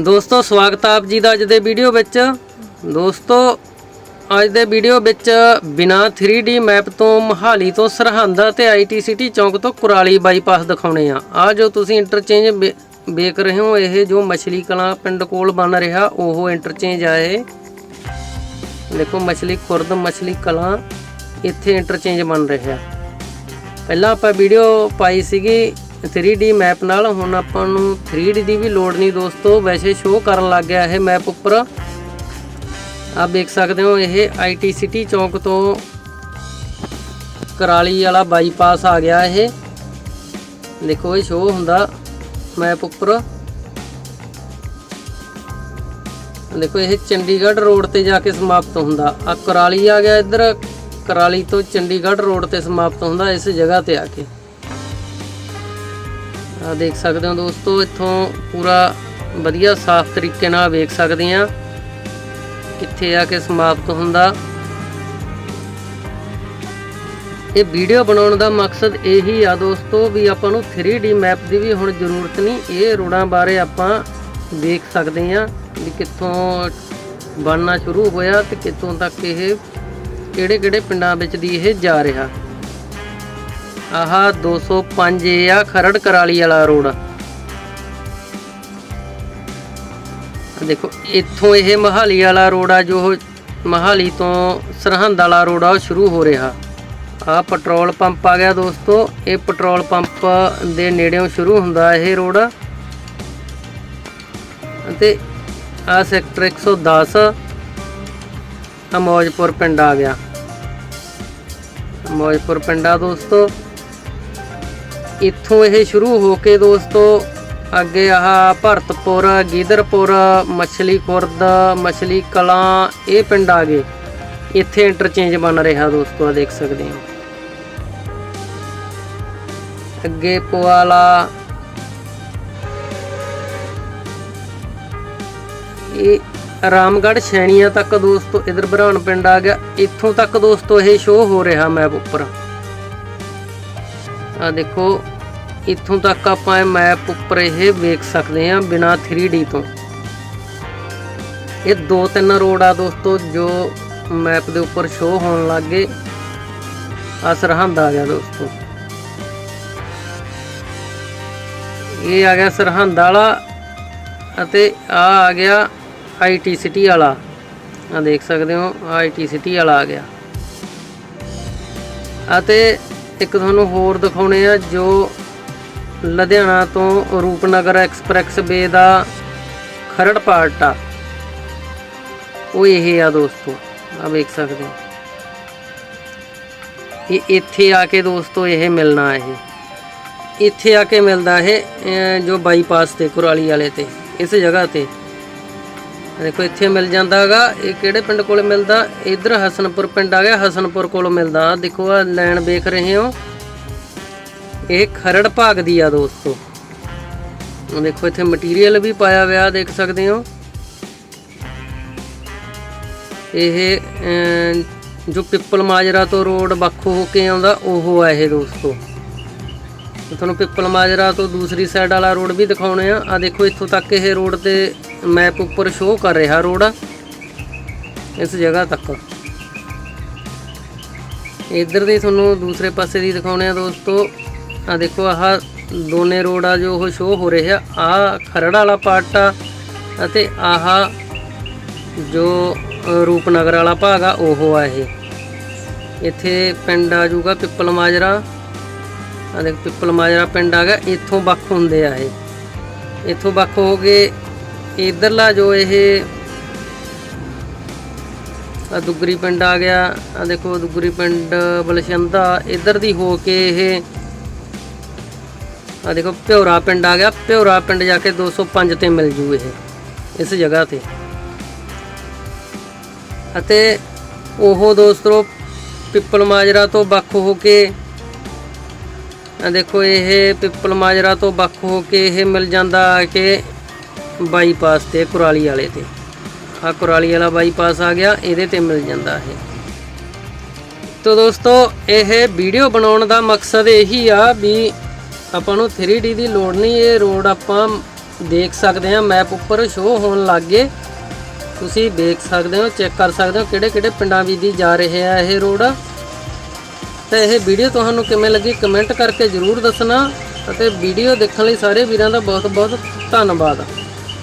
ਦੋਸਤੋ, ਸਵਾਗਤ ਆਪ ਜੀ ਦਾ ਅੱਜ ਦੇ ਵੀਡੀਓ ਵਿੱਚ। ਦੋਸਤੋ, ਅੱਜ ਦੇ ਵੀਡੀਓ ਵਿੱਚ ਬਿਨਾ 3D ਮੈਪ ਤੋਂ ਮਹਾਲੀ ਤੋਂ ਸਰਹੰਦ ਤੇ ਆਈਟੀ ਸਿਟੀ ਚੌਂਕ ਤੋਂ ਕੁਰਾਲੀ ਬਾਈਪਾਸ ਦਿਖਾਉਣੇ ਆ। ਆ ਜੋ ਤੁਸੀਂ ਇੰਟਰਚੇਂਜ ਵੇ- ਵੇਖ ਰਹੇ ਹੋ, ਇਹ ਜੋ ਮਛਲੀ ਕਲਾਂ ਪਿੰਡ ਕੋਲ ਬਣ ਰਿਹਾ, ਉਹ ਇੰਟਰਚੇਂਜ ਆ ਇਹ। ਦੇਖੋ, ਮਛਲੀ ਖੁਰਦ, ਮਛਲੀ ਕਲਾਂ, ਇੱਥੇ ਇੰਟਰਚੇਂਜ ਬਣ ਰਿਹਾ। ਪਹਿਲਾਂ ਆਪਾਂ ਵੀਡੀਓ ਪਾਈ ਸੀਗੀ 3D ਮੈਪ ਨਾਲ ਹੁਣ ਆਪਾਂ ਨੂੰ 3D ਦੀ ਵੀ ਲੋੜ ਨਹੀਂ ਦੋਸਤੋ। ਵੈਸੇ ਸ਼ੋਅ ਕਰਨ ਲੱਗ ਗਿਆ ਇਹ ਮੈਪ ਉੱਪਰ। ਆਪ ਦੇਖ ਸਕਦੇ ਹੋ, ਇਹ ਆਈਟੀ ਸਿਟੀ ਚੌਂਕ ਤੋਂ ਕਰਾਲੀ ਵਾਲਾ ਬਾਈਪਾਸ ਆ ਗਿਆ ਇਹ। ਦੇਖੋ ਇਹ ਸ਼ੋਅ ਹੁੰਦਾ ਮੈਪ ਉੱਪਰ। ਦੇਖੋ ਇਹ ਚੰਡੀਗੜ੍ਹ ਰੋਡ ਤੇ ਜਾ ਕੇ ਸਮਾਪਤ ਹੁੰਦਾ। ਆ ਕਰਾਲੀ ਆ ਗਿਆ ਇੱਧਰ। ਕਰਾਲੀ ਤੋਂ ਚੰਡੀਗੜ੍ਹ ਰੋਡ ਤੇ ਸਮਾਪਤ ਹੁੰਦਾ ਇਸ ਜਗ੍ਹਾ ਤੇ ਆ ਕੇ। ਆ ਦੇਖ ਸਕਦੇ ਹੋ ਦੋਸਤੋ, ਇੱਥੋਂ ਪੂਰਾ ਵਧੀਆ ਸਾਫ਼ ਤਰੀਕੇ ਨਾਲ ਵੇਖ ਸਕਦੇ ਆ ਕਿੱਥੇ ਆ ਕੇ ਸਮਾਪਤ ਹੁੰਦਾ। ਇਹ ਵੀਡੀਓ ਬਣਾਉਣ ਦਾ ਮਕਸਦ ਇਹੀ ਆ ਦੋਸਤੋ ਵੀ ਆਪਾਂ ਨੂੰ 3D ਮੈਪ ਦੀ ਵੀ ਹੁਣ ਜ਼ਰੂਰਤ ਨਹੀਂ, ਇਹ ਰੋਡਾਂ ਬਾਰੇ ਆਪਾਂ ਦੇਖ ਸਕਦੇ ਆ ਵੀ ਕਿੱਥੋਂ ਬਣਨਾ ਸ਼ੁਰੂ ਹੋਇਆ ਤੇ ਕਿੱਥੋਂ ਤੱਕ ਇਹ ਕਿਹੜੇ ਕਿਹੜੇ ਪਿੰਡਾਂ ਵਿੱਚ ਦੀ ਇਹ ਜਾ ਰਿਹਾ। ਆਹ 205 ਏ ਆ, ਖਰੜ ਕਰਾਲੀ ਵਾਲਾ ਰੋਡ। ਦੇਖੋ, ਇੱਥੋਂ ਇਹ ਮਹਾਲੀ ਵਾਲਾ ਰੋਡ ਆ, ਜੋ ਮਹਾਲੀ ਤੋਂ ਸਰਹੰਦ ਵਾਲਾ ਰੋਡ ਆ, ਉਹ ਸ਼ੁਰੂ ਹੋ ਰਿਹਾ। ਆ ਪੈਟਰੋਲ ਪੰਪ ਆ ਗਿਆ ਦੋਸਤੋ, ਇਹ ਪੈਟਰੋਲ ਪੰਪ ਦੇ ਨੇੜਿਓਂ ਸ਼ੁਰੂ ਹੁੰਦਾ ਇਹ ਰੋਡ। ਅਤੇ ਆ ਸੈਕਟਰ 110 ਆ ਮੌਜਪੁਰ ਪਿੰਡ ਆ ਗਿਆ। ਮੌਜਪੁਰ ਪਿੰਡ ਆ ਦੋਸਤੋ। ਇੱਥੋਂ ਇਹ ਸ਼ੁਰੂ ਹੋ ਕੇ ਦੋਸਤੋ, ਅੱਗੇ ਆਹ ਭਰਤਪੁਰ ਗੀਦਰਪੁਰ ਮਛਲੀ ਖੁਰਦ ਮਛਲੀ ਕਲਾਂ ਇਹ ਪਿੰਡ ਆ ਗਏ। ਇੱਥੇ ਇੰਟਰਚੇਂਜ ਬਣ ਰਿਹਾ ਦੋਸਤੋ ਆ ਦੇਖ ਸਕਦੇ ਹੋ। ਅੱਗੇ ਪੁਆਲਾ। ਇਹ ਰਾਮਗੜ੍ਹ ਸ਼ੈਣੀਆਂ ਤੱਕ ਦੋਸਤੋ, ਇਧਰ ਬਰਾਨ ਪਿੰਡ ਆ ਗਿਆ। ਇੱਥੋਂ ਤੱਕ ਦੋਸਤੋ, ਇਹ ਸ਼ੋਅ ਹੋ ਰਿਹਾ ਮੈਪ ਉੱਪਰ। ਆ ਦੇਖੋ ਇੱਥੋਂ ਤੱਕ ਆਪਾਂ ਇਹ ਮੈਪ ਉੱਪਰ ਇਹ ਵੇਖ ਸਕਦੇ ਹਾਂ ਬਿਨਾ 3D ਤੋਂ। ਇਹ ਦੋ ਤਿੰਨ ਰੋਡ ਆ ਦੋਸਤੋ, ਜੋ ਮੈਪ ਦੇ ਉੱਪਰ ਸ਼ੋਅ ਹੋਣ ਲੱਗ ਗਏ। ਆ ਸਰਹੰਦ ਆ ਗਿਆ ਦੋਸਤੋ। ਇਹ ਆ ਗਿਆ ਸਰਹੰਦ ਵਾਲਾ ਅਤੇ ਆ ਆ ਗਿਆ ਆਈਟੀ ਸਿਟੀ ਵਾਲਾ। ਆ ਦੇਖ ਸਕਦੇ ਹੋ ਆਈਟੀ ਸਿਟੀ ਵਾਲਾ ਆ ਗਿਆ। ਅਤੇ ਇੱਕ ਤੁਹਾਨੂੰ ਹੋਰ ਦਿਖਾਉਣੇ ਆ ਜੋ ਲੁਧਿਆਣਾ ਤੋਂ ਰੂਪਨਗਰ ਐਕਸਪ੍ਰੈਸ ਵੇ ਦਾ ਖਰੜ ਪਾਰਟ। ਆ ਉਹ ਇਹ ਆ ਦੋਸਤੋ ਆ ਵੇਖ ਸਕਦੇ ਹੋ। ਇਹ ਇੱਥੇ ਆ ਕੇ ਦੋਸਤੋ ਇਹ ਮਿਲਣਾ ਇਹ। ਇੱਥੇ ਆ ਕੇ ਮਿਲਦਾ ਇਹ ਜੋ ਬਾਈਪਾਸ ਤੇ, ਕੁਰਾਲੀ ਵਾਲੇ ਤੇ, ਇਸ ਜਗ੍ਹਾ ਤੇ। ਦੇਖੋ, ਇੱਥੇ ਮਿਲ ਜਾਂਦਾ ਹੈਗਾ, ਇਹ ਕਿਹੜੇ ਪਿੰਡ ਕੋਲੇ ਮਿਲਦਾ? ਇਧਰ ਹਸਨਪੁਰ ਪਿੰਡ ਆ ਗਿਆ, ਹਸਨਪੁਰ ਕੋਲੋਂ ਮਿਲਦਾ। ਦੇਖੋ ਆ ਲਾਈਨ ਵੇਖ ਰਹੇ ਹੋ। ਇਹ ਖਰੜ ਭਾਗ ਦੀ ਆ ਦੋਸਤੋ। ਦੇਖੋ, ਇੱਥੇ ਮਟੀਰੀਅਲ ਵੀ ਪਾਇਆ ਹੋਇਆ, ਦੇਖ ਸਕਦੇ ਹੋ। ਇਹ ਜੋ ਪਿੱਪਲ ਮਾਜਰਾ ਤੋਂ ਰੋਡ ਵੱਖ ਹੋ ਕੇ ਆਉਂਦਾ, ਉਹ ਆ ਇਹ ਦੋਸਤੋ। ਤੁਹਾਨੂੰ ਪਿੱਪਲ ਮਾਜਰਾ ਤੋਂ ਦੂਸਰੀ ਸਾਈਡ ਵਾਲਾ ਰੋਡ ਵੀ ਦਿਖਾਉਣੇ ਆ। ਆ ਦੇਖੋ, ਇੱਥੋਂ ਤੱਕ ਇਹ ਰੋਡ ਤੇ ਮੈਪ ਉੱਪਰ ਸ਼ੋਅ ਕਰ ਰਿਹਾ ਰੋਡ। ਇਸ ਜਗ੍ਹਾ ਤੱਕ। ਇੱਧਰ ਦੀ ਤੁਹਾਨੂੰ ਦੂਸਰੇ ਪਾਸੇ ਦੀ ਦਿਖਾਉਣੇ ਆ ਦੋਸਤੋ। ਆ ਦੇਖੋ ਆਹ ਦੋਨੇ ਰੋਡ ਆ ਜੋ ਉਹ ਸ਼ੋਅ ਹੋ ਰਹੇ ਆ ਖਰੜ ਵਾਲਾ ਪਾਰਟ ਆ ਅਤੇ ਆਹ ਜੋ ਰੂਪਨਗਰ ਵਾਲਾ ਭਾਗ ਆ, ਉਹ ਆ ਇਹ। ਇੱਥੇ ਪਿੰਡ ਆ ਜੂਗਾ ਪਿੱਪਲ ਮਾਜਰਾ। ਆ ਦੇਖ, ਪਿੱਪਲ ਮਾਜਰਾ ਪਿੰਡ ਆ ਗਿਆ, ਇੱਥੋਂ ਵੱਖ ਹੁੰਦੇ ਆ ਇਹ। ਇੱਥੋਂ ਵੱਖ ਹੋ ਗਏ ਇਧਰਲਾ ਜੋ ਇਹ ਆ ਦੁੱਗਰੀ ਪਿੰਡ ਆ ਗਿਆ ਆ ਦੇਖੋ ਦੁੱਗਰੀ ਪਿੰਡ ਬਲਸ਼ੰਦਾ ਇਧਰ ਦੀ ਹੋ ਕੇ ਇਹ ਆ ਦੇਖੋ ਭਿਉਰਾ ਪਿੰਡ ਆ ਗਿਆ। ਭਿਉਰਾ ਪਿੰਡ ਜਾ ਕੇ 205 ਤੇ ਮਿਲ ਜੂ ਇਹ, ਇਸ ਜਗ੍ਹਾ ਤੇ। ਅਤੇ ਉਹ ਦੋਸਤੋ, ਪਿੱਪਲ ਮਾਜਰਾ ਤੋਂ ਵੱਖ ਹੋ ਕੇ ਦੇਖੋ, ਇਹ ਪਿੱਪਲ ਮਾਜਰਾ ਤੋਂ ਵੱਖ ਹੋ ਕੇ ਇਹ ਮਿਲ ਜਾਂਦਾ ਆ ਕਿ ਬਾਈਪਾਸ ਤੇ, ਕੁਰਾਲੀ ਵਾਲੇ ਤੇ। ਆ ਕੁਰਾਲੀ ਵਾਲਾ ਬਾਈਪਾਸ ਆ ਗਿਆ, ਇਹਦੇ ਤੇ ਮਿਲ ਜਾਂਦਾ ਇਹ। ਤੋ ਦੋਸਤੋ, ਇਹ ਵੀਡੀਓ ਬਣਾਉਣ ਦਾ ਮਕਸਦ ਇਹੀ ਆ ਵੀ ਆਪਾਂ ਨੂੰ 3D ਦੀ ਲੋੜ ਨਹੀਂ, ਇਹ ਰੋਡ ਆਪਾਂ ਦੇਖ ਸਕਦੇ ਹਾਂ ਮੈਪ ਉੱਪਰ ਸ਼ੋ ਹੋਣ ਲੱਗ ਗਏ। ਤੁਸੀਂ ਦੇਖ ਸਕਦੇ ਹੋ ਚੈੱਕ ਕਰ ਸਕਦੇ ਹੋ ਕਿਹੜੇ ਕਿਹੜੇ ਪਿੰਡਾਂ ਵੀ ਦੀ ਜਾ ਰਹੇ ਆ ਇਹ ਰੋਡ ਤਾਂ ਇਹ ਵੀਡੀਓ ਤੁਹਾਨੂੰ ਕਿਵੇਂ ਲੱਗੀ ਕਮੈਂਟ ਕਰਕੇ ਜਰੂਰ ਦੱਸਣਾ ਅਤੇ ਵੀਡੀਓ ਦੇਖਣ ਲਈ ਸਾਰੇ ਵੀਰਾਂ ਦਾ ਬਹੁਤ ਬਹੁਤ ਧੰਨਵਾਦ।